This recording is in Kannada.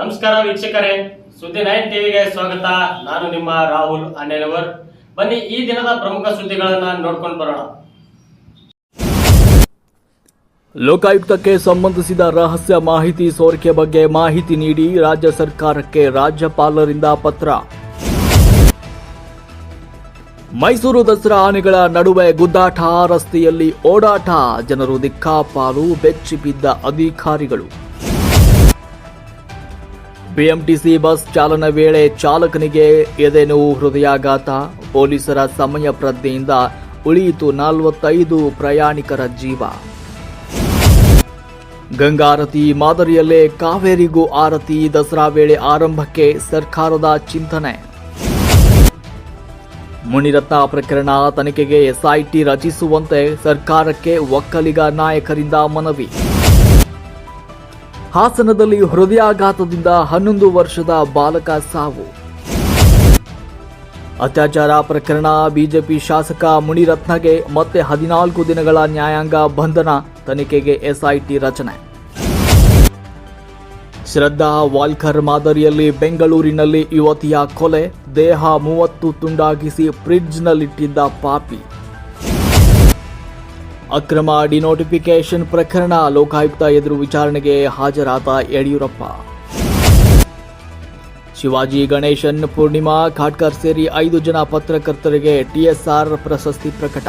ನಮಸ್ಕಾರ ವೀಕ್ಷಕರೇ. ಸುದ್ದಿ ನೈನ್ ಟಿವಿಗೆ ಸ್ವಾಗತ. ನಾನು ನಿಮ್ಮ ರಾಹುಲ್ ಅಣ್ಣನವರ್ ಬನ್ನಿ ಈ ದಿನದ ಪ್ರಮುಖ ಸುದ್ದಿಗಳನ್ನ ನೋಡ್ಕೊಂಡು ಬರೋಣ. ಲೋಕಾಯುಕ್ತಕ್ಕೆ ಸಂಬಂಧಿಸಿದ ರಹಸ್ಯ ಮಾಹಿತಿ ಸೋರಿಕೆ ಬಗ್ಗೆ ಮಾಹಿತಿ ನೀಡಿ ರಾಜ್ಯ ಸರ್ಕಾರಕ್ಕೆ ರಾಜ್ಯಪಾಲರಿಂದ ಪತ್ರ. ಮೈಸೂರು ದಸರಾ ಆನೆಗಳ ನಡುವೆ ಗುದ್ದಾಟ, ರಸ್ತೆಯಲ್ಲಿ ಓಡಾಟ, ಜನರು ದಿಕ್ಕಾಪಾಲು ಬೆಚ್ಚಿಬಿದ್ದ ಅಧಿಕಾರಿಗಳು. ಬಿಎಂಟಿಸಿ ಬಸ್ ಚಾಲನೆ ವೇಳೆ ಚಾಲಕನಿಗೆ ಎದೆನೋವು ಹೃದಯಾಘಾತ. ಪೊಲೀಸರ ಸಮಯ ಪ್ರಜ್ಞೆಯಿಂದ ಉಳಿಯಿತು ನಲವತ್ತೈದು ಪ್ರಯಾಣಿಕರ ಜೀವ. ಗಂಗಾರತಿ ಮಾದರಿಯಲ್ಲೇ ಕಾವೇರಿಗೂ ಆರತಿ ದಸರಾ ವೇಳೆ ಆರಂಭಕ್ಕೆ ಸರ್ಕಾರದ ಚಿಂತನೆ. ಮುನಿರತ್ನ ಪ್ರಕರಣ ತನಿಖೆಗೆ ಎಸ್ಐಟಿ ರಚಿಸುವಂತೆ ಸರ್ಕಾರಕ್ಕೆ ಒಕ್ಕಲಿಗ ನಾಯಕರಿಂದ ಮನವಿ. ಹಾಸನದಲ್ಲಿ ಹೃದಯಾಘಾತದಿಂದ ಹನ್ನೊಂದು ವರ್ಷದ ಬಾಲಕ ಸಾವು. ಅತ್ಯಾಚಾರ ಪ್ರಕರಣ, ಬಿಜೆಪಿ ಶಾಸಕ ಮುನಿರತ್ನಗೆ ಮತ್ತೆ ಹದಿನಾಲ್ಕು ದಿನಗಳ ನ್ಯಾಯಾಂಗ ಬಂಧನ, ತನಿಖೆಗೆ ಎಸ್ಐಟಿ ರಚನೆ. ಶ್ರದ್ಧಾ ವಾಲ್ಕರ್ ಮಾದರಿಯಲ್ಲಿ ಬೆಂಗಳೂರಿನಲ್ಲಿ ಯುವತಿಯ ಕೊಲೆ, ದೇಹ ಮೂವತ್ತು ತುಂಡಾಗಿಸಿ ಫ್ರಿಡ್ಜ್ನಲ್ಲಿಟ್ಟಿದ್ದ ಪಾಪಿ. ಅಕ್ರಮ ಡಿನೋಟಿಫಿಕೇಶನ್ ಪ್ರಕರಣ ಲೋಕಾಯುಕ್ತ ಎದುರು ವಿಚಾರಣೆಗೆ ಹಾಜರಾದ ಯಡಿಯೂರಪ್ಪ. ಶಿವಾಜಿ ಗಣೇಶನ್ ಪೂರ್ಣಿಮಾ, ಖಾಟ್ಕರ್ ಸೇರಿ ಐದು ಜನ ಪತ್ರಕರ್ತರಿಗೆ ಟಿಎಸ್ಆರ್ ಪ್ರಶಸ್ತಿ ಪ್ರಕಟ.